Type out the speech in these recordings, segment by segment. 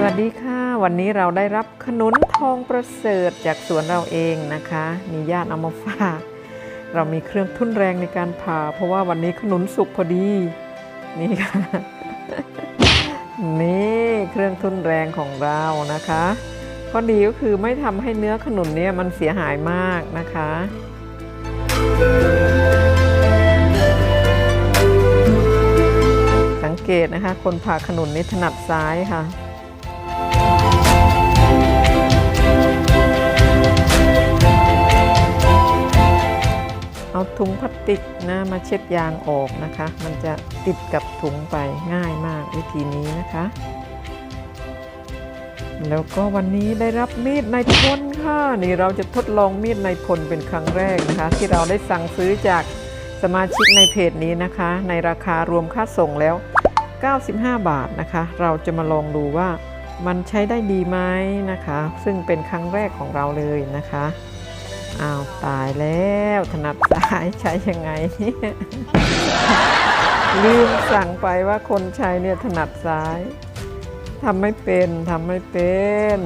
สวัสดีค่ะ วันนี้เราได้รับขนุนทองประเสริฐจากสวนเราเองนะคะ มีญาติเอามาฝาก เรามีเครื่องทุ่นแรงในการผ่า เพราะว่าวันนี้ขนุนสุกพอดี นี่ค่ะ นี่เครื่องทุ่นแรงของเรานะคะข้อดีก็คือไม่ทำให้เนื้อขนุนเนี่ยมันเสียหายมากนะคะสังเกตนะคะ คนผ่าขนุนนี่ถนัดซ้ายค่ะ ถุงพลาสติกนะมาเช็ดยางออกนะคะ มันจะติดกับถุงไปง่ายมากวิธีนี้นะคะ แล้วก็วันนี้ได้รับมีดในพลค่ะนี่เราจะทดลองมีดในพลเป็นครั้งแรกนะคะ ที่เราได้สั่งซื้อจากสมาชิกในเพจนี้นะคะ ในราคารวมค่าส่งแล้ว 95 บาทนะคะ เราจะมาลองดูว่ามันใช้ได้ดีไหมนะคะ ซึ่งเป็นครั้งแรกของเราเลยนะคะ อ้าวตายแล้วถนัดซ้ายใช้ยังไงเนี่ยลืมสั่งไปว่าคนใช้เนี่ยถนัดซ้ายทำไม่เป็นทำไม่เป็น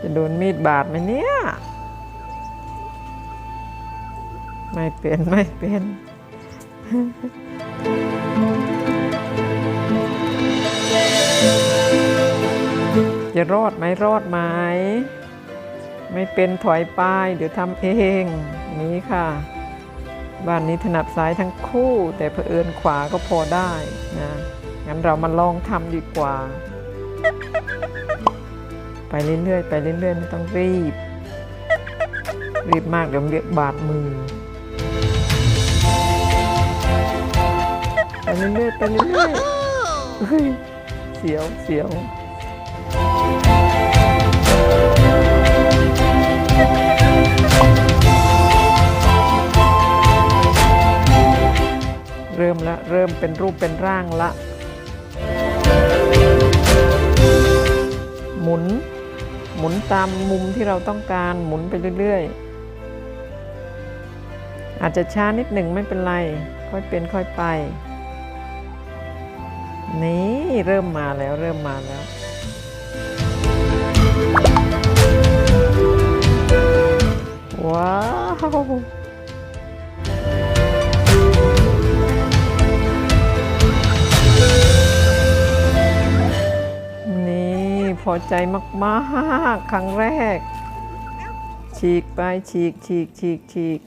จะโดนมีดบาดไหมเนี่ย ไม่เป็นไม่เป็นจะรอดไหมรอดไหม ไม่เป็นถอยไปเดี๋ยวทำเองนี้ค่ะ บ้านนี้ถนัดซ้ายทั้งคู่ แต่เผอิญขวาก็พอได้นะงั้นเรามาลองทำดีกว่า ไปเรื่อยๆไปเรื่อยๆไม่ต้องรีบ รีบมากเดี๋ยวเรียกบาดมือไปเรื่อยๆไปเรื่อยๆเฮ้ยเสียวเสียว ละเริ่มเป็นรูปเป็นร่างละ หมุน หมุนตามมุมที่เราต้องการหมุนไปเรื่อยๆ อาจจะช้านิดหนึ่งไม่เป็นไร ค่อยเป็นค่อยไป นี่เริ่มมาแล้วเริ่มมาแล้วว้าว พอใจมากๆ ครั้งแรก ฉีกไปฉีกฉีกฉีกฉีก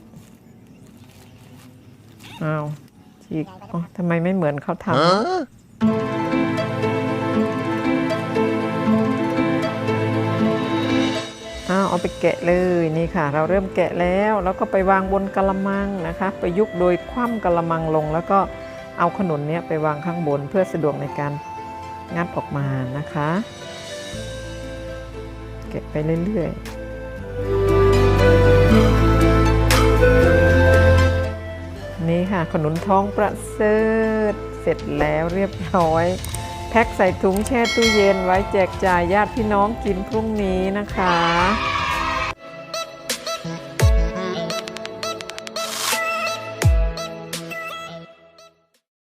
อ้าวฉีกอ๋อทำไมไม่เหมือนเขาทำอ้าวเอาไปแกะเลยนี่ค่ะ เราเริ่มแกะแล้วแล้วก็ไปวางบนกระมังนะคะไปยุกโดยคว่ำกระมังลง แล้วก็เอาขนุนเนี้ยไปวางข้างบนเพื่อสะดวกในการงัดออกมานะคะเก็บไปเรื่อยๆ นี่ค่ะขนุนท้องประเสริฐเสร็จแล้วเรียบร้อย แพ็คใส่ถุงแช่ตู้เย็นไว้แจกจ่ายญาติพี่น้องกินพรุ่งนี้นะคะ